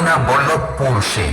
Moyna Ballabhpur Singh